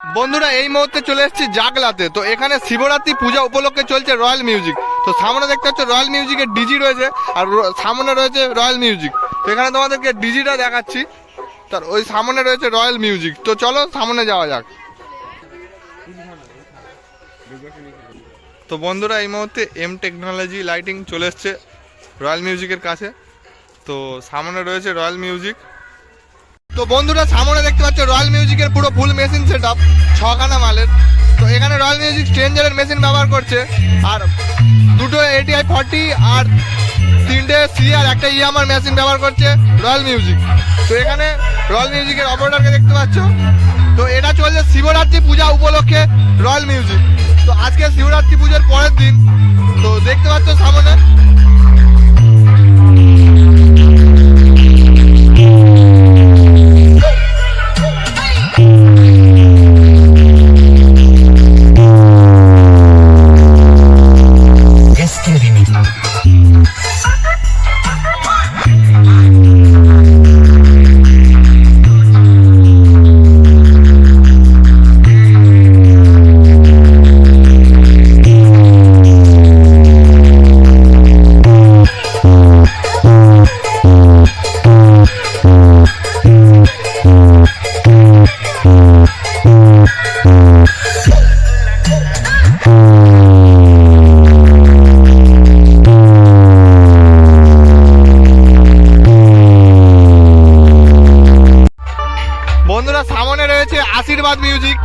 বন্ধুরা, এই মুহূর্তে চলে এসেছি জাগলাতে। তো এখানে শিবরাত্রি পূজা উপলক্ষে চলছে রয়্যাল মিউজিক তো সামনে দেখতে হচ্ছে রয়্যাল মিউজিকের ডিজি রয়েছে, আর সামনে রয়েছে রয়্যাল মিউজিক তো এখানে তোমাদেরকে ডিজিটা দেখাচ্ছি। তার ওই সামনে রয়েছে রয়্যাল মিউজিক তো চলো, সামনে যাওয়া যাক। তো বন্ধুরা, এই মুহূর্তে এম টেকনোলজি লাইটিং চলে এসছে রয়্যাল মিউজিকের কাছে। তো সামনে রয়েছে রয়্যাল মিউজিক তো বন্ধুরা, সামনে দেখতে পাচ্ছ রয়্যাল মিউজিকের পুরো ফুল মেশিন সেট আপ ছখানা মালের। তো এখানে রয়্যাল মিউজিক স্ট্রেঞ্জারের মেশিন ব্যবহার করছে। আর দুটো এটিআই ফর্টি আর তিনটে সি আর একটা ইয়ামার মেশিন ব্যবহার করছে রয়্যাল মিউজিক তো এখানে রয়্যাল মিউজিকের অপারেটরকে দেখতে পাচ্ছ। তো এটা চলছে শিবরাত্রি পূজা উপলক্ষে রয়্যাল মিউজিক তো আজকে শিবরাত্রি পুজোর পরের দিন, তো দেখতে পাচ্ছ সামনে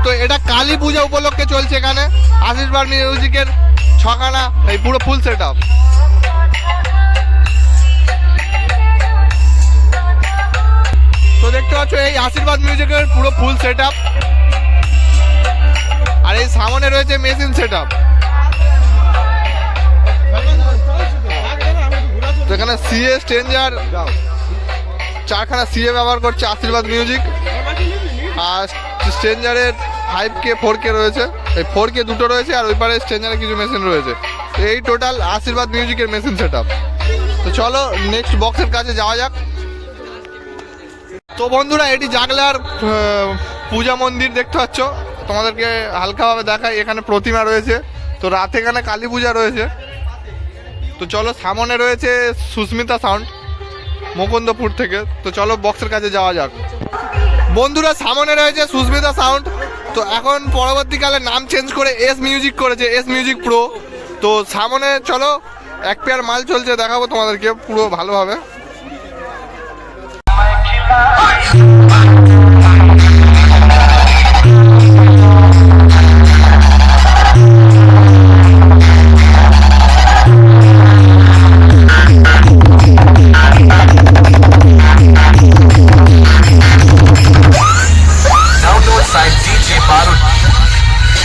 তো এটা কালী পূজা উপলক্ষে চলছে এখানে। আশীর্বাদ মিউজিকের ছখানা, এই পুরো ফুল সেট আপ তো দেখতে পাচ্ছ, এই আশীর্বাদ মিউজিকের পুরো ফুল সেট আপ আর এই সামনে রয়েছে মেশিন সেট আপ এখানে সিএ স্ট্রেঞ্জার চারখানা সিএ ব্যবহার করছে আশীর্বাদ মিউজিক। আর স্ট্রেঞ্জারের ফাইভ কে ফোর কে রয়েছে। এই ফোর কে দুটো রয়েছে আর ওই পারে স্ট্রেঞ্জারের কিছু মেশিন রয়েছে। এই টোটাল আশীর্বাদ মিউজিকের মেশিন সেট তো চলো নেক্সট বক্সের কাছে যাওয়া যাক। তো বন্ধুরা, এটি জাগলার পূজা মন্দির দেখতে পাচ্ছ। তোমাদেরকে হালকাভাবে দেখায় এখানে প্রতিমা রয়েছে। তো রাতে এখানে কালী পূজা রয়েছে। তো চলো সামনে রয়েছে সুস্মিতা সাউন্ড মুকুন্দপুর থেকে। তো চলো বক্সের কাছে যাওয়া যাক। বন্ধুরা, সামনে রয়েছে সুস্মিতা সাউন্ড তো এখন পরবর্তীকালে নাম চেঞ্জ করে এস মিউজিক করেছে এস মিউজিক প্রো তো সামনে চলো, এক পেয়ার মাল চলছে, দেখাবো তোমাদেরকে, পুরো ভালোভাবে।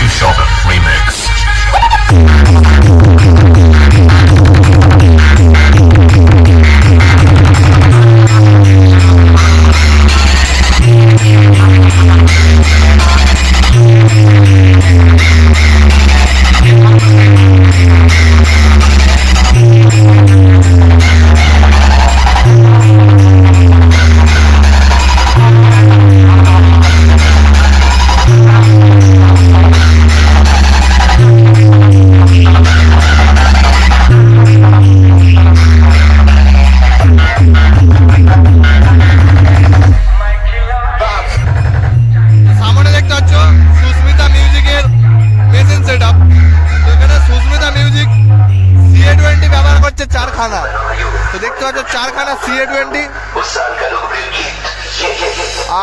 Shodan Remix. চারখানা সিএ টোয়েন্টি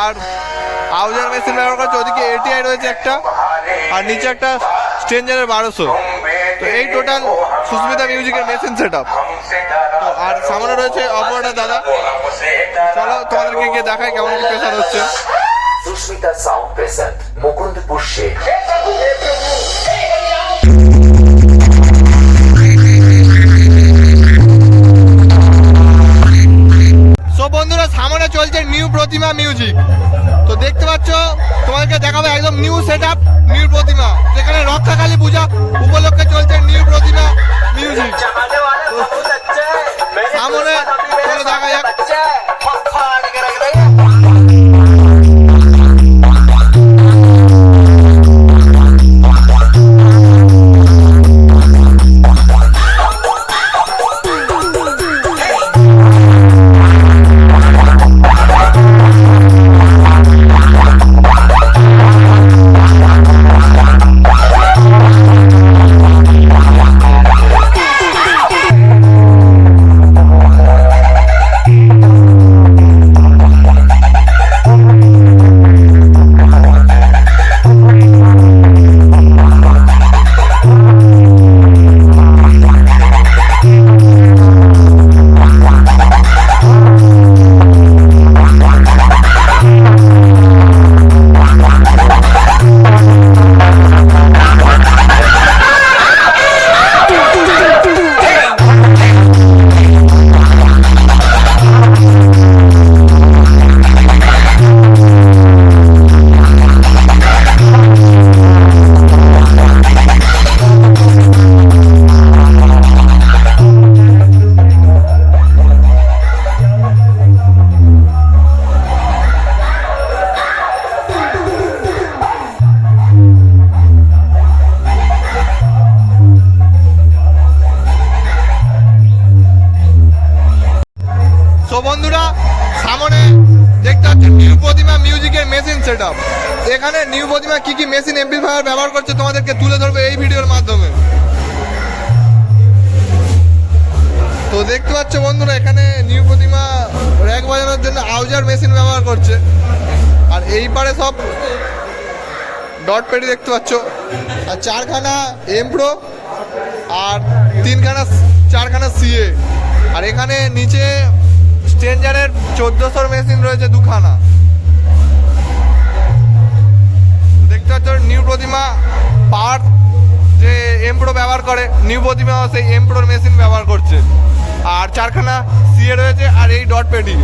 আর আউজার মেশিন ব্যবহার করছে ওদিকে এটিআই রয়েছে একটা আর নিচে একটা স্ট্রেঞ্জারের বারোশো তো এই টোটাল সুস্মিতা মিউজিকের মেশিন সেট আপ আর সামনে রয়েছে অপরটা দাদা চলো তোমাদেরকে গিয়ে দেখায় কেমন কি প্রেশার হচ্ছে Susmita Sound present. Mukundpur Sheikh. প্রতিমা মিউজিক তো দেখতে পাচ্ছ তোমাকে দেখাবো একদম নিউ সেট আপ নিউ প্রতিমা। যেখানে রক্ষাকালী পূজা উপলক্ষে চলছে নিউ প্রতিমা। সেট এখানে নিউ প্রতিমা কি কি মেশিন এমপ্লিফায়ার ব্যবহার করছে তোমাদেরকে তুলে ধরবে এই ভিডিওর মাধ্যমে। তো দেখতে পাচ্ছ বন্ধুরা, এখানে নিউ প্রতিমা র্যাক বাজানোর জন্য আউজার মেশিন ব্যবহার করছে। আর এই পারে সব ডট পেটি দেখতে পাচ্ছ। আর চারখানা এমপ্রো আর তিনখানা চারখানা সিএ আর এখানে নিচে স্ট্রেঞ্জারের চোদ্দোশোর মেশিন রয়েছে দুখানা। পাচ্ছ নিউ প্রতিমা পার্ট যে এমপ্রো ব্যবহার করে, নিউ প্রতিমা সেই এমপ্রোর মেশিন ব্যবহার করছে। আর চারখানা সিএ রয়েছে আর এই ডট পেটি